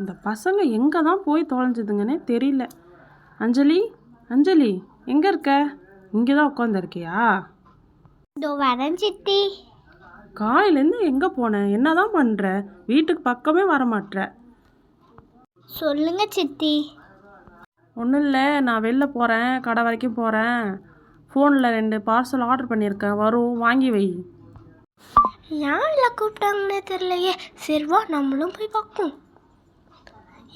இந்த பசங்க எங்கே தான் போய் தொலைஞ்சதுங்கன்னே தெரியல. அஞ்சலி அஞ்சலி எங்கே இருக்க? இங்கே தான் உட்காந்துருக்கியா இதோ வரேன் சித்தி. காலையிலேருந்து எங்கே போன? என்ன தான் பண்ணுற வீட்டுக்கு பக்கமே வர மாட்ற சொல்லுங்க சித்தி. ஒன்றும் இல்லை நான் வெளில போகிறேன் கடை வரைக்கும் போகிறேன் ஃபோனில் ரெண்டு பார்சல் ஆர்டர் பண்ணியிருக்கேன். வரும் வாங்கி வை. ஏன் இல்லை கூப்பிட்டாங்கன்னே தெரியலையே. சரி வா நம்மளும் போய் பார்ப்போம்.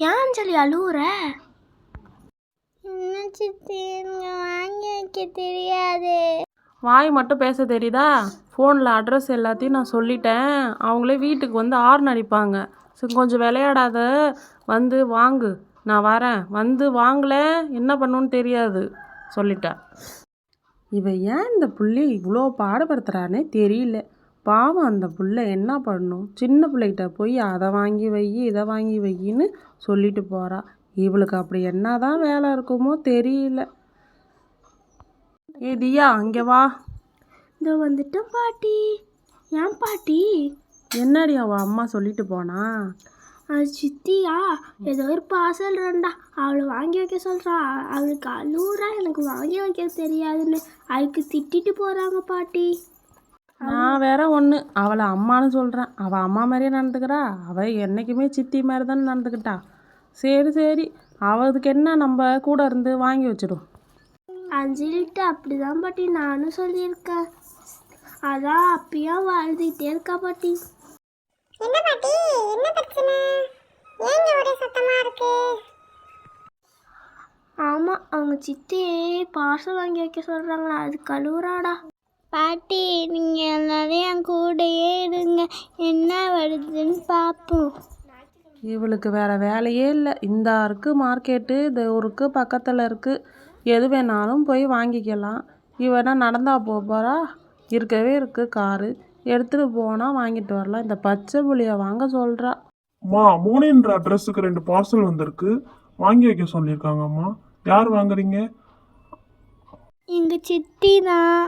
ஏன் அஞ்சலி அழுவுற? என்ன சித்தி வாங்கி வைக்க தெரியாது. வாய் மட்டும் பேச தெரியுதா? ஃபோனில் அட்ரஸ் எல்லாத்தையும் நான் சொல்லிட்டேன். அவங்களே வீட்டுக்கு வந்து ஆர்ன் அடிப்பாங்க. சரி கொஞ்சம் விளையாடாத. வந்து வாங்கு. நான் வரேன். வந்து வாங்கல. என்ன பண்ணுன்னு தெரியாது. சொல்லிட்டேன். இவ ஏன் இந்த புள்ளை இவ்வளோ பாடுபடுத்துறானே தெரியல. பாவம் அந்த புள்ள என்ன பண்ணும்? சின்ன பிள்ளைகிட்ட போய் அதை வாங்கி வை இதை வாங்கி வையின்னு சொல்லிட்டு போறா. இவளுக்கு அப்படி என்னதான் வேலை இருக்குமோ தெரியல. ஏ தியா இங்கே வா. இதோ வந்துட்டேன் பாட்டி. ஏன் பாட்டி? என்னடி அவ அம்மா சொல்லிட்டு போனா? அது சித்தியா ஏதோ ஒரு பார்சல் ரெண்டா. அவளை வாங்கி வைக்க சொல்கிறா அவளுக்கு அழுவுறா. எனக்கு வாங்கி வைக்க தெரியாதுன்னு. அதுக்கு திட்டிட்டு போகிறாங்க பாட்டி. நான் வேற ஒன்று அவளை அம்மான்னு சொல்கிறேன் அவள் அம்மா மாதிரியே நடந்துக்கிறா. அவள் என்றைக்குமே சித்தி மாதிரி தானே நடந்துக்கிட்டா. சரி சரி. அவளுக்கு என்ன நம்ம கூட இருந்து வாங்கி வச்சிடும் அஞ்சலிட்ட அப்படிதான் பாட்டி நானும் சொல்லியிருக்கேன் அதான் அப்பயும் வாழ்ந்துகிட்டே இருக்கா பாட்டி. என்ன பாட்டி? என்ன பிரச்சனை? ஏங்க ஒரே சத்தமா இருக்கு? ஆமாம் அவங்க சித்தி பார்சல் வாங்கி வைக்க சொல்கிறாங்களா அது கழுவுறாடா. பாட்டி நீங்கள் எல்லாரும் என் கூடயே இருங்க. என்ன வருதுன்னு பார்ப்போம் இவளுக்கு வேற வேலையே இல்லை. இந்த இருக்குது மார்க்கெட்டு இந்த ஊருக்கு பக்கத்தில் இருக்குது எது வேணாலும் போய் வாங்கிக்கலாம். இவனா நடந்தா போக போகிறா இருக்கவே இருக்குது காரு. எடுத்துகிட்டு போனால் வாங்கிட்டு வரலாம். இந்த பச்சை புளியை வாங்க சொல்கிறா அம்மா மோனின்ற அட்ரஸுக்கு ரெண்டு பார்சல் வந்திருக்கு. வாங்கி வைக்க சொல்லியிருக்காங்கம்மா. யார் வாங்குறீங்க? எங்கள் சித்தி தான்.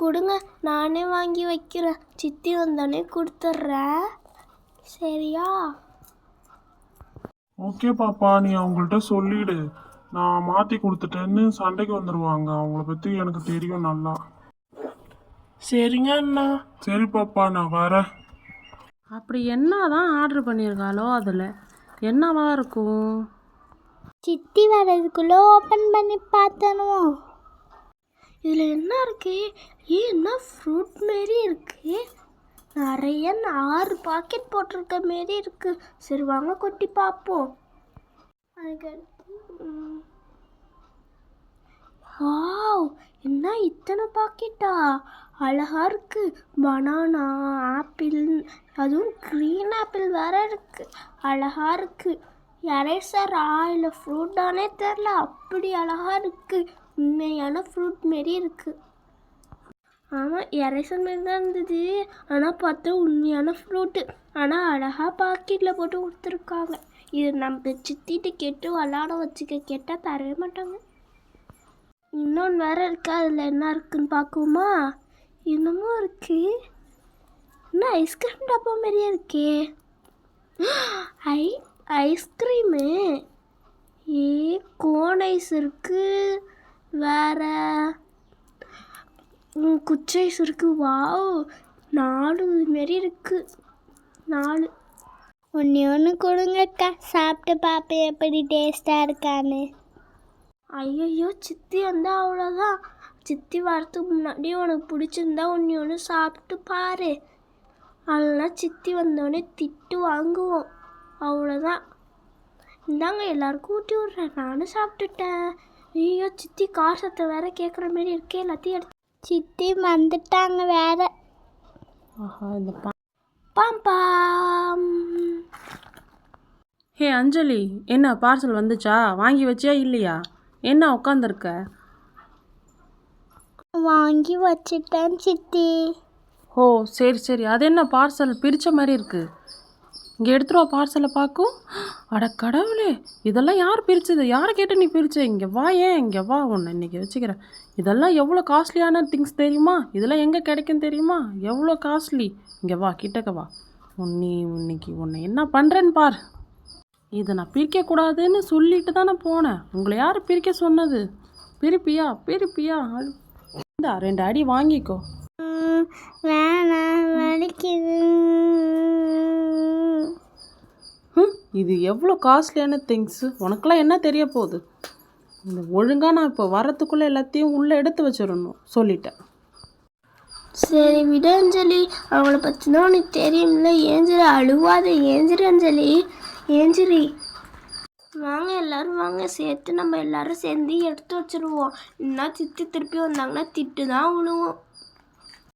கொடுங்க நானே வாங்கி வைக்கிறேன். சித்தி வந்தோடனே கொடுத்துட்றேன் சரியா? ஓகே பாப்பா நீ அவங்கள்ட்ட சொல்லிடு. நான் மாற்றி கொடுத்துட்டேன்னு சண்டைக்கு வந்துடுவாங்க அவங்கள பற்றி எனக்கு தெரியும் நல்லா. சரிங்க அண்ணா. சரி பாப்பா நான் வரேன். அப்படி என்ன தான் ஆர்டர் பண்ணியிருக்காளோ அதில்? என்னவா இருக்கும்? சித்தி வர்றதுக்குள்ளே ஓப்பன் பண்ணி பார்த்தனும் இதில் என்ன இருக்கு? ஏ என்ன ஃப்ரூட் மாரி இருக்கு? நிறைய ஆறு பாக்கெட் போட்டிருக்க மாரி இருக்கு. சரி வாங்க கொட்டி பார்ப்போம். அதுக்கடுத்து வாவ் என்ன இத்தனை பாக்கெட்டா அழகா இருக்கு. பனானா ஆப்பிள் அதுவும் க்ரீன் ஆப்பிள் வேற இருக்கு. அழகா இருக்கு. எரேசரா இல்லை ஃப்ரூட்டானே தெரில அப்படி அழகா இருக்குது உண்மையான ஃப்ரூட் மாரி இருக்கு. ஆமாம் எரேசர் மாரி தான் இருந்தது. ஆனால் பார்த்தா உண்மையான ஃப்ரூட்டு ஆனால் அழகாக பாக்கெட்டில் போட்டு கொடுத்துருக்காங்க. இது நம்ம சித்திட்டு கேட்டு விளாட வச்சுக்க கேட்டால் தரவே மாட்டாங்க. இன்னொன்று வேறு இருக்குது அதில் என்ன இருக்குதுன்னு பார்க்குவோமா? இன்னமும் இருக்குது என்ன ஐஸ்கிரீம் டப்பா மாதிரியே இருக்கே. ஐ ஐஸ்கிரீமு ஏ கோன் ஐஸ் இருக்கு. வேற குச்சி ஐஸ் இருக்கு வாவ் நாலு மாரி இருக்கு. நாலு. ஒன்று ஒன்று கொடுங்கக்கா. சாப்பிட்டு பார்ப்பேன் எப்படி டேஸ்ட்டாக இருக்கான்னு. ஐயையோ சித்தி வந்தால் அவ்வளோதான் சித்தி வரத்துக்கு முன்னாடி உனக்கு பிடிச்சிருந்தா ஒன்று ஒன்று சாப்பிட்டு பாரு. அதெல்லாம் சித்தி வந்தோடனே திட்டு வாங்குவோம். அவ்வளோதான் இந்தாங்க எல்லாருக்கும் ஊட்டி விட்றேன். நானும் சாப்பிட்டுட்டேன். ஐயோ சித்தி கார் சத்தம் வேற கேட்குற மாரி இருக்கே எல்லாத்தையும் எடுத்து சித்தி வந்துட்டாங்க வேற. ஆஹா இந்த பா பாம் பாம். ஹே அஞ்சலி என்ன பார்சல் வந்துச்சா? வாங்கி வச்சியா இல்லையா? என்ன உட்காந்துருக்க வாங்கி வச்சிட்டேன் சித்தி. ஓ சரி சரி. அது என்ன பார்சல் பிரித்த மாதிரி இருக்குது இங்கே எடுத்துருவா பார்சலை பார்க்கும் அட கடவுளே இதெல்லாம் யார் பிரித்தது யாரை கேட்டு நீ பிரிச்ச? இங்கே வா ஏன்? இங்கே வா உன்னை இன்னைக்கு வச்சுக்கிறேன். இதெல்லாம் எவ்வளோ காஸ்ட்லியான திங்ஸ் தெரியுமா? இதெல்லாம் எங்கே கிடைக்கும் தெரியுமா? எவ்வளோ காஸ்ட்லி இங்கே வா கிட்டக்க வா. உன் நீ இன்னைக்கு உன்னை என்ன பண்ணுறேன்னு பார். இதை நான் பிரிக்கக்கூடாதுன்னு சொல்லிட்டு தானே போனேன். உங்களை யார் பிரிக்க சொன்னது? பிரிப்பியா? பிரிப்பியா? இருந்தா இந்தா ரெண்டு அடி வாங்கிக்கோ. வேணாம் வலிக்குது. இது எவ்வளோ காஸ்ட்லியான திங்ஸு உனக்கெல்லாம் என்ன தெரிய போகுது? இந்த ஒழுங்காக நான் இப்போ வரத்துக்குள்ளே எல்லாத்தையும் உள்ளே எடுத்து வச்சிடணும் சொல்லிட்டேன். சரி விடு அஞ்சலி. அவங்கள பற்றி தான் உனக்கு தெரியும்ல. ஏஞ்சிரி அழுவாத. ஏஞ்சிரி அஞ்சலி. ஏஞ்சிரி. வாங்க எல்லாரும் வாங்க. சேர்த்து நம்ம எல்லாரும் சேர்ந்து எடுத்து வச்சிருவோம். இன்னும் சித்தி திருப்பி வந்தாங்கன்னா திட்டு தான் விழுவோம்